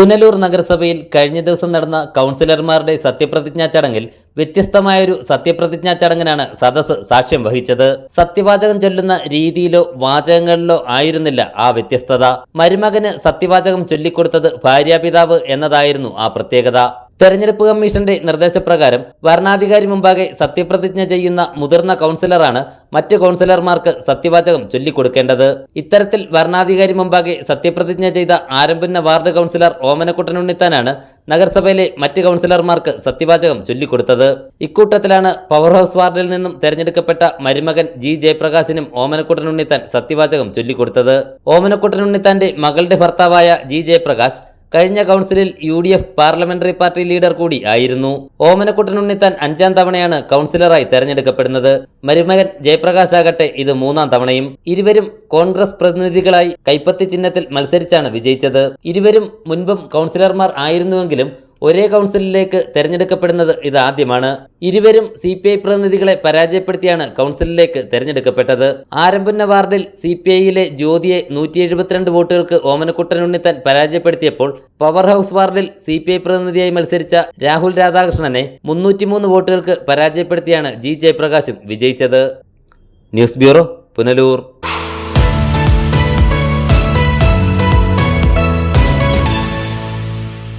പുനലൂർ നഗരസഭയിൽ കഴിഞ്ഞ ദിവസം നടന്ന കൗൺസിലർമാരുടെ സത്യപ്രതിജ്ഞാ ചടങ്ങിൽ വ്യത്യസ്തമായൊരു സത്യപ്രതിജ്ഞാ ചടങ്ങിനാണ് സദസ് സാക്ഷ്യം വഹിച്ചത്. സത്യവാചകം ചൊല്ലുന്ന രീതിയിലോ വാചകങ്ങളിലോ ആയിരുന്നില്ല ആ വ്യത്യസ്തത. മരുമകന് സത്യവാചകം ചൊല്ലിക്കൊടുത്തത് ഭാര്യാപിതാവ് എന്നതായിരുന്നു ആ പ്രത്യേകത. തെരഞ്ഞെടുപ്പ് കമ്മീഷന്റെ നിർദ്ദേശപ്രകാരം വരണാധികാരി മുമ്പാകെ സത്യപ്രതിജ്ഞ ചെയ്യുന്ന മുതിർന്ന കൗൺസിലറാണ് മറ്റ് കൗൺസിലർമാർക്ക് സത്യവാചകം ചൊല്ലിക്കൊടുക്കേണ്ടത്. ഇത്തരത്തിൽ വരണാധികാരി മുമ്പാകെ സത്യപ്രതിജ്ഞ ചെയ്ത ആരംഭിന്ന വാർഡ് കൗൺസിലർ ഓമനക്കുട്ടൻ ഉണ്ണിത്താനാണ് നഗരസഭയിലെ മറ്റ് കൗൺസിലർമാർക്ക് സത്യവാചകം ചൊല്ലിക്കൊടുത്തത്. ഇക്കൂട്ടത്തിലാണ് പവർ ഹൗസ് വാർഡിൽ നിന്നും തെരഞ്ഞെടുക്കപ്പെട്ട മരുമകൻ ജി ജയപ്രകാശിനും ഓമനക്കുട്ടൻ ഉണ്ണിത്താൻ സത്യവാചകം ചൊല്ലിക്കൊടുത്തത്. ഓമനക്കുട്ടൻ ഉണ്ണിത്താന്റെ മകളുടെ ഭർത്താവായ ജി ജയപ്രകാശ് കഴിഞ്ഞ കൗൺസിലിൽ U D F parliamentary party leader കൂടി ആയിരുന്നു. ഓമനക്കുട്ടൻ ഉണ്ണിത്താൻ അഞ്ചാം തവണയാണ് കൗൺസിലറായി തെരഞ്ഞെടുക്കപ്പെടുന്നത്. മരുമകൻ ജയപ്രകാശ് ആകട്ടെ ഇത് മൂന്നാം തവണയും. ഇരുവരും കോൺഗ്രസ് പ്രതിനിധികളായി കൈപ്പത്തി ചിഹ്നത്തിൽ മത്സരിച്ചാണ് വിജയിച്ചത്. ഇരുവരും മുൻപും കൗൺസിലർമാർ ആയിരുന്നുവെങ്കിലും ഒരേ കൗൺസിലിലേക്ക് തെരഞ്ഞെടുക്കപ്പെടുന്നത് ഇതാദ്യമാണ്. ഇരുവരും സി പി ഐ പ്രതിനിധികളെ പരാജയപ്പെടുത്തിയാണ് കൗൺസിലിലേക്ക് തെരഞ്ഞെടുക്കപ്പെട്ടത്. ആരംഭന്ന വാർഡിൽ സി പി ഐയിലെ ജ്യോതിയെ നൂറ്റി എഴുപത്തിരണ്ട് വോട്ടുകൾക്ക് ഓമനക്കുട്ടൻ ഉണ്ണിത്താൻ പരാജയപ്പെടുത്തിയപ്പോൾ പവർ ഹൗസ് വാർഡിൽ സി പി ഐ പ്രതിനിധിയായി മത്സരിച്ച രാഹുൽ രാധാകൃഷ്ണനെ മുന്നൂറ്റിമൂന്ന് വോട്ടുകൾക്ക് പരാജയപ്പെടുത്തിയാണ് ജി ജയപ്രകാശും വിജയിച്ചത്. News bureau Punalur.